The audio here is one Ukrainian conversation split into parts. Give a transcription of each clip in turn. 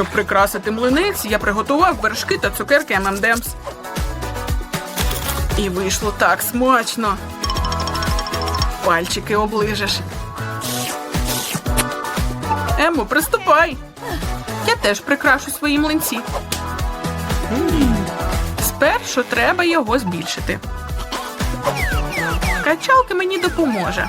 Щоб прикрасити млинець, я приготував вершки та цукерки ММДМС. І вийшло так смачно. Пальчики оближеш. Емо, приступай. Я теж прикрашу свої млинці. Спершу треба його збільшити. Качалка мені допоможе.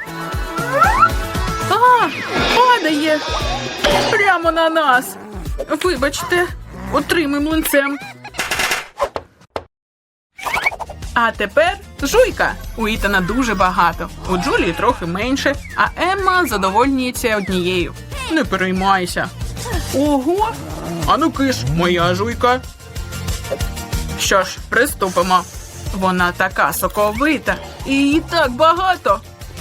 А, падає. Прямо на нас. Вибачте, отримай млинцем. А тепер жуйка. У Ітана дуже багато. У Джулії трохи менше, а Емма задовольнюється однією. Не переймайся. Ого! Ану киш, моя жуйка. Що ж, приступимо. Вона така соковита, і її так багато.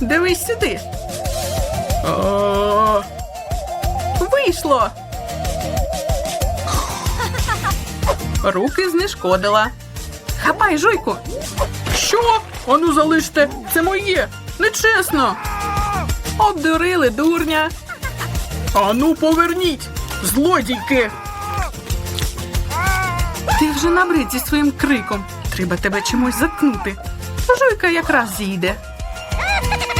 Дивись сюди. Вийшло. Руки знешкодила. Хапай, жуйку. Що? Ану залиште, це моє. Нечесно. Обдурили дурня. Ану, поверніть, злодійки. Ти вже набрид зі своїм криком. Треба тебе чимось заткнути. Жуйка якраз зійде.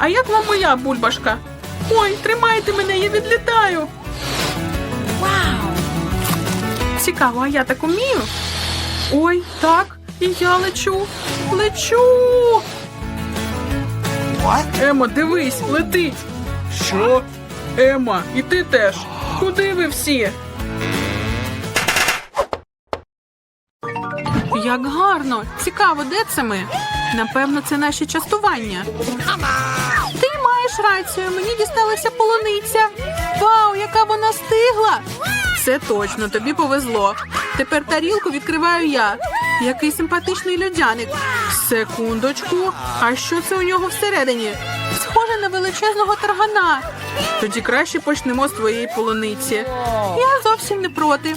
А як вам моя бульбашка? Ой, тримайте мене, я відлітаю. Вау! Цікаво, а я так умію? Ой, так, і я лечу. Лечу. Ема, дивись, летить. Що? Ема, і ти теж. Куди ви всі? Як гарно! Цікаво, де це ми? Напевно, це наші частування. Ти маєш рацію, мені дісталася полуниця. Вау, яка вона стигла! Це точно, тобі повезло. Тепер тарілку відкриваю я. Який симпатичний людяник. Секундочку. А що це у нього всередині? Схоже на величезного таргана. Тоді краще почнемо з твоєї полуниці. Я зовсім не проти.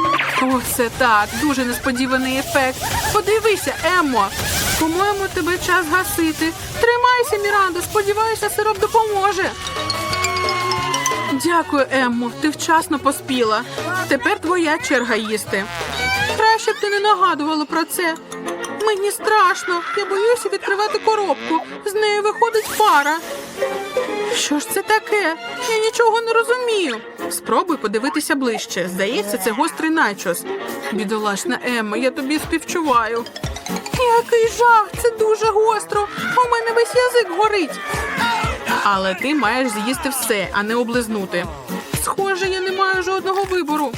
О, це так, дуже несподіваний ефект. Подивися, Еммо. По-моєму, тебе час гасити. Тримайся, Мірандо, сподіваюся, сироп допоможе. Дякую, Еммо. Ти вчасно поспіла. Тепер твоя черга їсти. Краще б ти не нагадувала про це. Мені страшно. Я боюся відкривати коробку. З нею виходить пара. Що ж це таке? Я нічого не розумію. Спробуй подивитися ближче. Здається, це гострий начос. Бідолашна Емма, я тобі співчуваю. Який жах! Це дуже гостро. У мене весь язик горить. Але ти маєш з'їсти все, а не облизнути. Схоже, я не маю жодного вибору.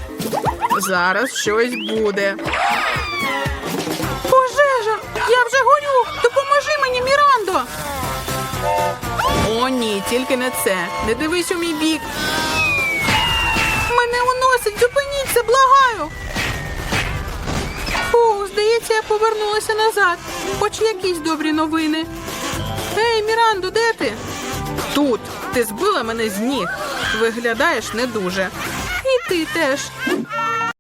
Зараз щось буде. Пожежа! Я вже горю! Допоможи мені, Мірандо! О, ні, тільки не це. Не дивись у мій бік. Благаю. Фу, здається, я повернулася назад. Хоч якісь добрі новини. Ей, Мірандо, де ти? Тут. Ти збила мене з ніг. Виглядаєш не дуже. І ти теж.